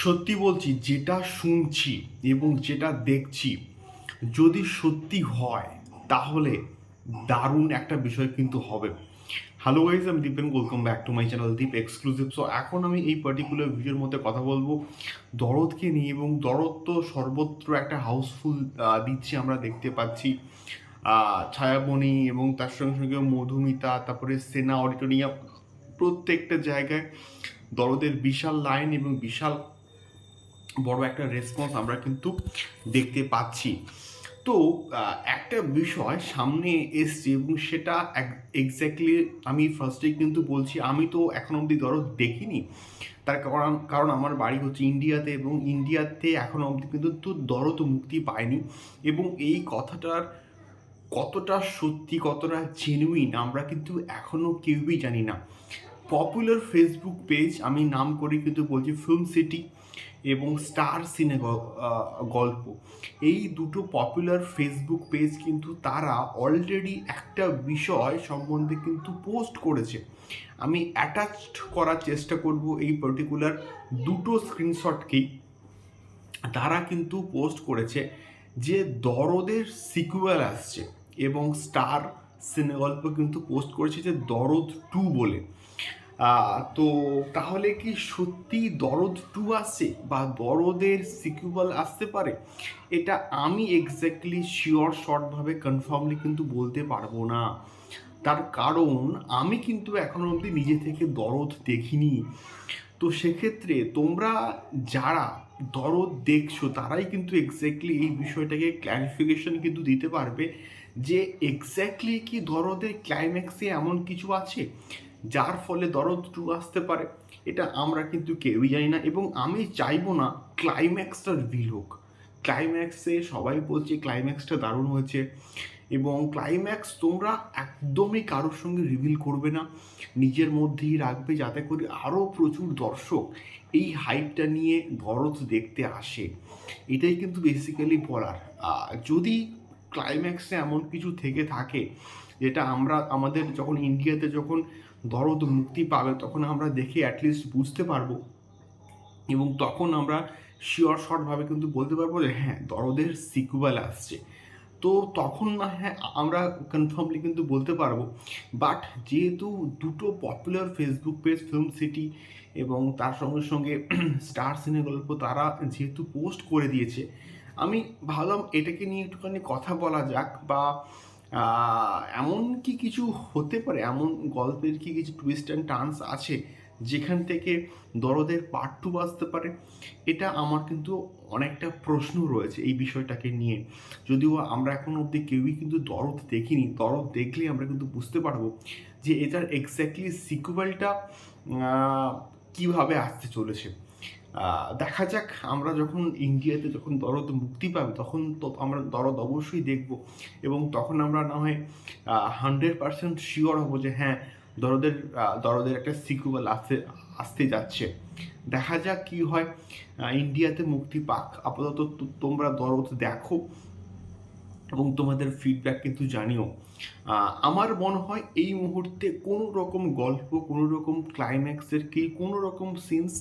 সত্যি বলছি, যেটা শুনছি এবং যেটা দেখছি, যদি সত্যি হয়, তাহলে দারুণ একটা বিষয় কিন্তু হবে। হ্যালো গাইজ আমি Dipen welcome back to my channel Deep exclusive so এখন আমি এই পার্টিকুলার ভিডিওর মধ্যে কথা বলব। দরদকে নিয়ে এবং দরদ তো সর্বত্র একটা হাউসফুল দিচ্ছে আমরা দেখতে পাচ্ছি। ছায়াবনী এবং তার সঙ্গে সঙ্গে মধুমিতা, তারপরে সেনা অডিটোরিয়াম প্রত্যেকটা জায়গায় দরদের বিশাল লাইন এবং বিশাল বড় একটা রেসপন্স আমরা কিন্তু দেখতে পাচ্ছি। তো একটা বিষয় সামনে এসছে এবং সেটা এক্স্যাক্টলি আমি ফার্স্টেই কিন্তু বলছি, আমি তো এখন অবধি দরদ দেখিনি। তার কারণ কারণ আমার বাড়ি হচ্ছে ইন্ডিয়াতে এবং ইন্ডিয়াতে এখন অবধি কিন্তু তো দরদ মুক্তি পায়নি এবং এই কথাটার কতটা সত্যি, কতটা জেনুইন আমরা কিন্তু এখনও কেউই জানি না। পপুলার ফেসবুক পেজ আমি নাম করে কিন্তু বলছি ফিল্ম সিটি এবং স্টার সিনে গল্প। এই দুটো পপুলার ফেসবুক পেজ কিন্তু তারা অলরেডি একটা বিষয় সম্বন্ধে কিন্তু পোস্ট করেছে। আমি অ্যাটাচড করার চেষ্টা করব এই পার্টিকুলার দুটো স্ক্রিনশটকেই তারা কিন্তু পোস্ট করেছে যে দরদের সিকুয়েল আসছে এবং স্টার সিনেগল্প কিন্তু পোস্ট করেছে যে দরদ টু বলে। তো তাহলে কি সত্যি দরদ টু আসছে বা দরদের সিকুয়াল আসতে পারে? এটা আমি এক্স্যাক্টলি শিওর শর্টভাবে কনফার্মলি কিন্তু বলতে পারব না। তার কারণ, আমি কিন্তু এখনও অবধি নিজে থেকে দরদ দেখিনি। তো সেক্ষেত্রে তোমরা যারা দরদ দেখছ, তারাই কিন্তু এক্স্যাক্টলি এই বিষয়টাকে ক্ল্যারিফিকেশন কিন্তু দিতে পারবে যে এক্স্যাক্টলি কি দরদের ক্লাইম্যাক্সে এমন কিছু আছে, যার ফলে দরদ টু আসতে পারে, এটা আমরা কিন্তু কেউই জানি না এবং আমি চাইব না ক্লাইম্যাক্সটা রিভিল হোক। ক্লাইম্যাক্সে সবাই বলছে ক্লাইম্যাক্সটা দারুণ হয়েছে এবং ক্লাইম্যাক্স তোমরা একদমই কারোর সঙ্গে রিভিল করবে না, নিজের মধ্যেই রাখবে যাতে করে আরও প্রচুর দর্শক এই হাইপটা নিয়ে দরদ দেখতে আসে। এটাই কিন্তু বেসিক্যালি বলার। যদি ক্লাইম্যাক্সে এমন কিছু থেকে থাকে, যেটা আমরা, আমাদের যখন ইন্ডিয়াতে যখন দরদ মুক্তি পাবে, তখন আমরা দেখে অ্যাটলিস্ট বুঝতে পারব। এবং তখন আমরা শিওর শর্টভাবে কিন্তু বলতে পারব যে হ্যাঁ দরদের সিকুয়াল আসছে। তো তখন না হ্যাঁ আমরা কনফার্মলি কিন্তু বলতে পারব। বাট যেহেতু দুটো popular Facebook page film city এবং তার সঙ্গে সঙ্গে স্টার সিনে গল্প, তারা যেহেতু পোস্ট করে দিয়েছে আমি ভাবলাম এটাকে নিয়ে একটুখানি কথা বলা যাক বা এমন কি কিছু হতে পারে? এমন গল্পের কি কিছু টুইস্ট অ্যান্ড টার্নস আছে যেখান থেকে দরদের পার্ট টু আসতে পারে? এটা আমার কিন্তু অনেকটা প্রশ্ন রয়েছে এই বিষয়টাকে নিয়ে। যদিও আমরা এখন অবধি কেউই কিন্তু দরদ দেখিনি। দরদ দেখলে আমরা কিন্তু বুঝতে পারব যে এটার এক্স্যাক্টলি সিকুয়েলটা কীভাবে আসতে চলেছে। দেখা যাক, আমরা যখন ইন্ডিয়াতে যখন দরদ মুক্তি পাবে, তখন তো আমরা দরদ অবশ্যই দেখব। এবং তখন আমরা না হয় হান্ড্রেড পার্সেন্ট শিওর হব যে হ্যাঁ দরদের দরদের একটা সিকুয়েল আসতে আসতে যাচ্ছে। দেখা যাক কি হয় ইন্ডিয়াতে মুক্তি পাক। আপাতত তোমরা দরদ দেখো এবং তোমাদের ফিডব্যাক কিন্তু জানিও। আমার মনে হয় এই মুহূর্তে কোনো রকম গল্প, কোনো রকম ক্লাইম্যাক্সের কি, কোনো রকম সিনস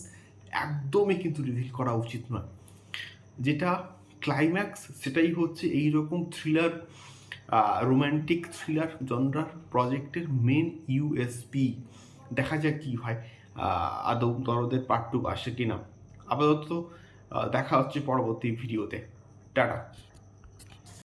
একদমই কিন্তু রিভিল করা উচিত নয়। যেটা ক্লাইম্যাক্স সেটাই হচ্ছে এই রকম থ্রিলার রোম্যান্টিক থ্রিলার জনরার প্রজেক্টের মেন ইউএসপি দেখা যাক কী হয় আদৌ দরদের পার্ট টু আসে কিনা। আপাতত দেখা হচ্ছে পরবর্তী ভিডিওতে টাটা।